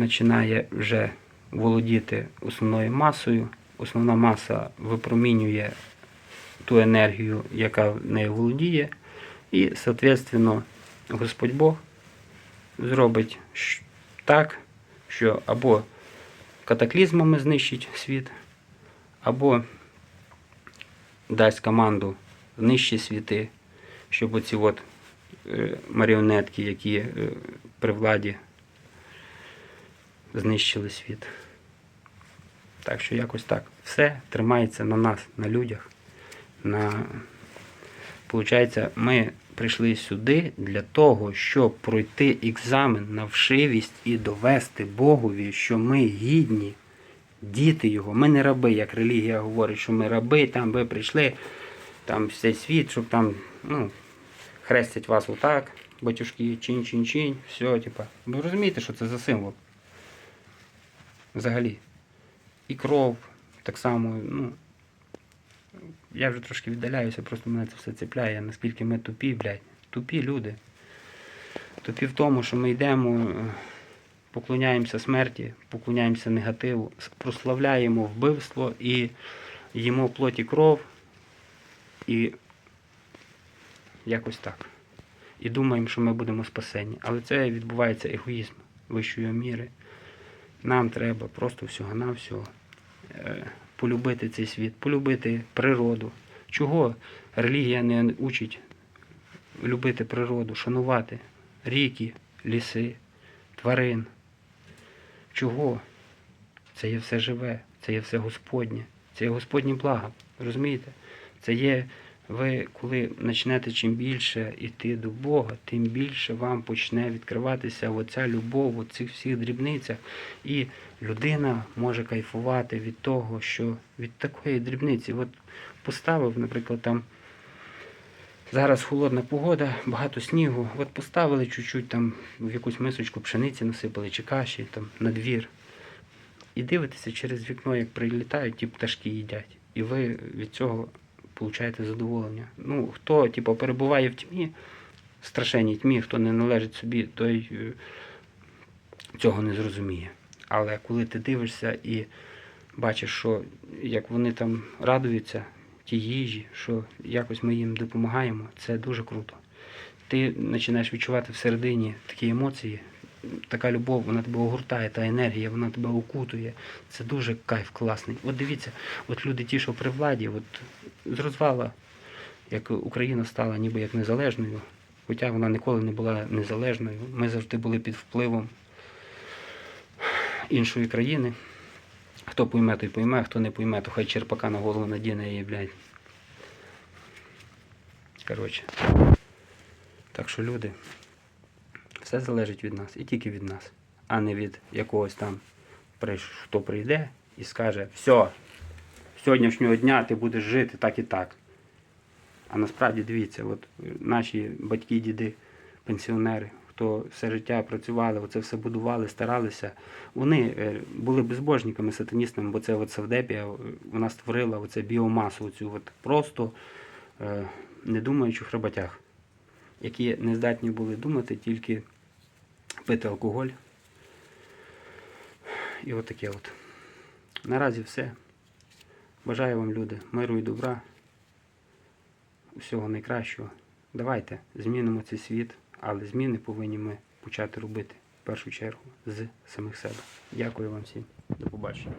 починає вже володіти основною масою. Основна маса випромінює ту енергію, яка в нею володіє, і, соответственно, Господь Бог зробить так, що або катаклізмами знищить світ, або дасть команду нижчі світи, щоб оці от е, маріонетки, які е, при владі знищили світ. Так що якось так. Все тримається на нас, на людях. На... Получається, ми прийшли сюди для того, щоб пройти екзамен на вшивість і довести Богові, що ми гідні, діти його. Ми не раби, як релігія говорить, що ми раби, там ви прийшли, там цей світ, щоб там, ну, хрестять вас отак, батюшки, чинь-чинь-чинь, все, типа. Ви розумієте, що це за символ? Взагалі. І кров, так само, ну. Я вже трошки віддаляюся, просто мене це все цепляє, наскільки ми тупі, блядь. Тупі люди. Тупі в тому, що ми йдемо, е, поклоняємося смерті, поклоняємося негативу, прославляємо вбивство і їмо плоть і кров. І якось так. І думаємо, що ми будемо спасені. Але це відбувається егоїзм вищої міри. Нам треба просто всього-навсього е, полюбити цей світ, полюбити природу. Чого релігія не учить любити природу, шанувати ріки, ліси, тварин? Чого? Це є все живе, це є все Господнє, це є Господні блага. Розумієте? Це є ви, коли почнете чим більше йти до Бога, тим більше вам почне відкриватися оця любов у цих всіх дрібницях. І людина може кайфувати від того, що від такої дрібниці. От поставив, наприклад, там зараз холодна погода, багато снігу. От поставили чуть-чуть там в якусь мисочку пшениці насипали чи каші там на двір. І дивитеся через вікно, як прилітають, ті пташки їдять. І ви від цього получаєте задоволення. Ну, хто типу, перебуває в тьмі, в страшенній тьмі, хто не належить собі, той е, цього не зрозуміє. Але коли ти дивишся і бачиш, що як вони там радуються ті їжі, що якось ми їм допомагаємо, це дуже круто. Ти починаєш відчувати всередині такі емоції, така любов, вона тебе огортає, та енергія, вона тебе окутує. Це дуже кайф класний. От дивіться, от люди ті, що при владі, от з розвала, як Україна стала ніби як незалежною, хоча вона ніколи не була незалежною. Ми завжди були під впливом іншої країни. Хто пойме, той пойме, хто не пойме, то хай черпака на голову надіне і, блядь. Коротше. Так що люди, все залежить від нас і тільки від нас, а не від якогось там, хто прийде і скаже, все, з сьогоднішнього дня ти будеш жити так і так. А насправді дивіться, от наші батьки, діди, пенсіонери, хто все життя працювали, оце все будували, старалися, вони е, були безбожниками, сатаністами, бо це от Савдепія, е, вона створила оце біомасу, оцю от просто е, не думаючих роботях, які не здатні були думати, тільки пити алкоголь. І от таке от. Наразі все. Бажаю вам, люди, миру і добра. Усього найкращого. Давайте змінимо цей світ, але зміни повинні ми почати робити в першу чергу з самих себе. Дякую вам всім. До побачення.